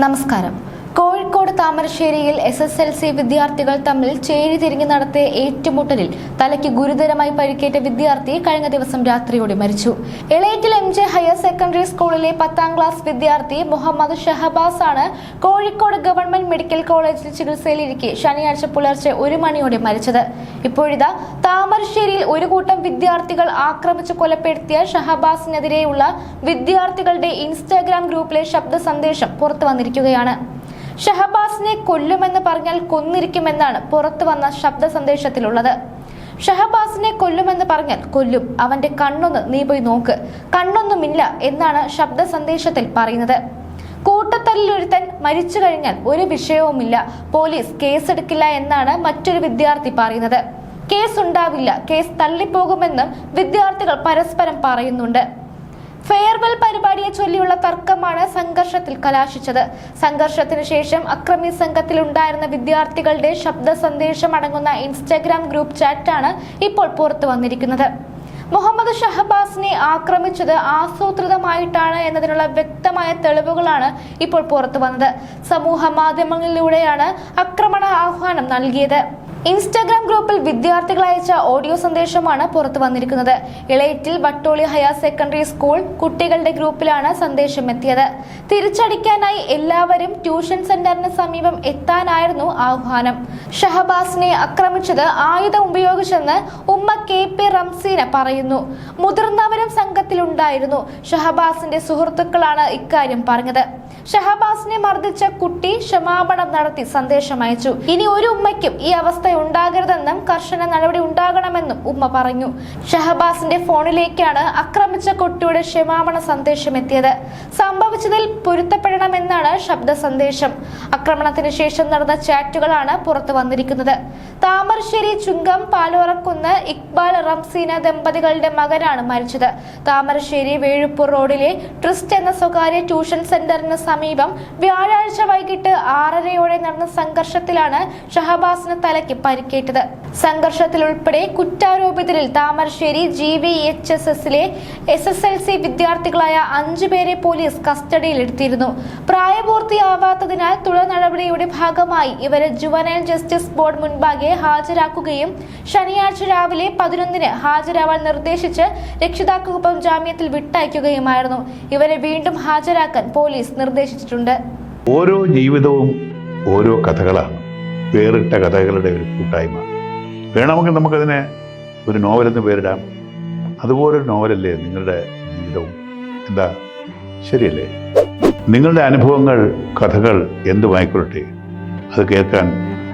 നമസ്കാരം കോഴിക്കോട് താമരശ്ശേരിയിൽ S S L C വിദ്യാർത്ഥികൾ തമ്മിൽ ചേരി തിരിഞ്ഞ് നടത്തിയ ഏറ്റുമുട്ടലിൽ തലയ്ക്ക് ഗുരുതരമായി പരിക്കേറ്റ വിദ്യാർത്ഥി കഴിഞ്ഞ ദിവസം രാത്രിയോടെ മരിച്ചു. Elettil M J higher secondary സ്കൂളിലെ പത്താം ക്ലാസ് വിദ്യാർത്ഥി മുഹമ്മദ് ഷഹബാസ് ആണ് കോഴിക്കോട് ഗവൺമെന്റ് മെഡിക്കൽ കോളേജിൽ ചികിത്സയിലിരിക്കെ ശനിയാഴ്ച പുലർച്ചെ ഒരു മണിയോടെ മരിച്ചത്. ഇപ്പോഴിതാ താമരശ്ശേരിയിൽ ഒരു കൂട്ടം വിദ്യാർത്ഥികൾ ആക്രമിച്ചു കൊലപ്പെടുത്തിയ ഷഹബാസിനെതിരെയുള്ള വിദ്യാർത്ഥികളുടെ ഇൻസ്റ്റാഗ്രാം ഗ്രൂപ്പിലെ ശബ്ദ സന്ദേശം പുറത്തു വന്നിരിക്കുകയാണ്. ഷഹബാസിനെ കൊല്ലുമെന്ന് പറഞ്ഞാൽ കൊന്നിരിക്കുമെന്നാണ് പുറത്തു വന്ന ശബ്ദ സന്ദേശത്തിലുള്ളത്. ഷഹബാസിനെ കൊല്ലുമെന്ന് പറഞ്ഞാൽ കൊല്ലും. അവന്റെ കണ്ണൊന്ന് നീ പോയി നോക്ക്. കണ്ണൊന്നുമില്ല എന്നാണ് ശബ്ദ സന്ദേശത്തിൽ പറയുന്നത്. കൂട്ടത്തല്ലിലൊരുത്തൻ മരിച്ചു കഴിഞ്ഞാൽ ഒരു വിഷയവുമില്ല. പോലീസ് കേസെടുക്കില്ല എന്നാണ് മറ്റൊരു വിദ്യാർത്ഥി പറയുന്നത്. കേസ് ഉണ്ടാവില്ല കേസ് തള്ളിപ്പോകുമെന്നും വിദ്യാർത്ഥികൾ പരസ്പരം പറയുന്നുണ്ട്. ഫെയർവെൽ പരിപാടിയെ ചൊല്ലിയുള്ള തർക്കമാണ് സംഘർഷത്തിൽ കലാശിച്ചത്. സംഘർഷത്തിന് ശേഷം അക്രമി സംഘത്തിൽ ഉണ്ടായിരുന്ന വിദ്യാർത്ഥികളുടെ ശബ്ദ സന്ദേശം അടങ്ങുന്ന ഇൻസ്റ്റാഗ്രാം ഗ്രൂപ്പ് ചാറ്റാണ് ഇപ്പോൾ പുറത്തു വന്നിരിക്കുന്നത്. മുഹമ്മദ് ഷഹബാസിനെ ആക്രമിച്ചത് ആസൂത്രിതമായിട്ടാണ് എന്നതിനുള്ള വ്യക്തമായ തെളിവുകളാണ് ഇപ്പോൾ പുറത്തു വന്നത്. സമൂഹ മാധ്യമങ്ങളിലൂടെയാണ് ആക്രമണ ആഹ്വാനം നൽകിയത്. ഇൻസ്റ്റാഗ്രാം ഗ്രൂപ്പിൽ വിദ്യാർത്ഥികൾ അയച്ച ഓഡിയോ സന്ദേശമാണ് പുറത്തു വന്നിരിക്കുന്നത്. Elettil Vattoli higher secondary school കുട്ടികളുടെ ഗ്രൂപ്പിലാണ് സന്ദേശം എത്തിയത്. തിരിച്ചടിക്കാനായി എല്ലാവരും ട്യൂഷൻ സെന്ററിന് സമീപം എത്താനായിരുന്നു ആഹ്വാനം. ഷഹബാസിനെ ആക്രമിച്ചത് ആയുധം ഉപയോഗിച്ചെന്ന് ഉമ്മ കെ പി റംസീന പറയുന്നു. മുതിർന്നവരും സംഘത്തിലുണ്ടായിരുന്നു. ഷഹബാസിന്റെ സുഹൃത്തുക്കളാണ് ഇക്കാര്യം പറഞ്ഞത്. ഷഹബാസിനെ മർദ്ദിച്ച കുട്ടി ക്ഷമാപണം നടത്തി സന്ദേശം അയച്ചു. ഇനി ഒരു ഉമ്മയ്ക്കും ഈ അവസ്ഥ ഉണ്ടാകരുതെന്നും കർശന നടപടി ഉണ്ടാകണമെന്നും ഉമ്മ പറഞ്ഞു. ഷഹബാസിന്റെ ഫോണിലേക്കാണ് ആക്രമിച്ച കുട്ടിയുടെ ക്ഷമാപണ സന്ദേശം എത്തിയത്. സംഭവിച്ചതിൽ പൊരുത്തപ്പെടണമെന്നാണ് ശബ്ദ സന്ദേശം ആക്രമണത്തിന് ശേഷം നടന്ന ചാറ്റുകളാണ് പുറത്തു വന്നിരിക്കുന്നത്. താമരശ്ശേരി ചുങ്കം പാലോറക്കുന്ന് ഇക്ബാൽ റംസീന ദമ്പതികളുടെ മകനാണ് മരിച്ചത്. താമരശ്ശേരി വേഴുപ്പൂർ റോഡിലെ ട്രിസ്റ്റ് എന്ന സ്വകാര്യ ട്യൂഷൻ സെന്ററിന് സമീപം വ്യാഴാഴ്ച വൈകിട്ട് ആറരയോടെ നടന്ന സംഘർഷത്തിലാണ് ഷഹബാസിന് തലയ്ക്ക് പരിക്കേറ്റത്. സംഘർഷത്തിൽ ഉൾപ്പെടെ കുറ്റാരോപിതരിൽ Thamarassery G V H S എസിലെ എസ് എസ് എൽ സി വിദ്യാർത്ഥികളായ അഞ്ചു പേരെ പോലീസ് കസ്റ്റഡിയിലെടുത്തിരുന്നു. പ്രായപൂർത്തിയാവാത്തതിനാൽ തുടർ നടപടിയുടെ ഭാഗമായി ഇവരെ ജുവനൈൽ ജസ്റ്റിസ് ബോർഡ് മുൻപാകെ ഹാജരാക്കുകയും ശനിയാഴ്ച രാവിലെ പതിനൊന്നിന് ഹാജരാവാൻ നിർദ്ദേശിച്ച് രക്ഷിതാക്കൾക്കൊപ്പം ജാമ്യത്തിൽ വിട്ടയക്കുകയുമായിരുന്നു. ഇവരെ വീണ്ടും ഹാജരാക്കാൻ പോലീസ് നിർദ്ദേശിച്ചിട്ടുണ്ട്. ഓരോ ജീവിതവും ഓരോ കഥകളാണ് വേറിട്ട കഥകളുടെ ഒരു കൂട്ടായ്മ. വേണമെങ്കിൽ നമുക്കതിനെ ഒരു നോവലെന്ന് പേരിടാം. അതുപോലൊരു നോവലല്ലേ നിങ്ങളുടെ ജീവിതവും? എന്താ? ശരിയല്ലേ? നിങ്ങളുടെ അനുഭവങ്ങൾ കഥകൾ എന്തുമായിക്കൊള്ളട്ടെ? അത് കേൾക്കാൻ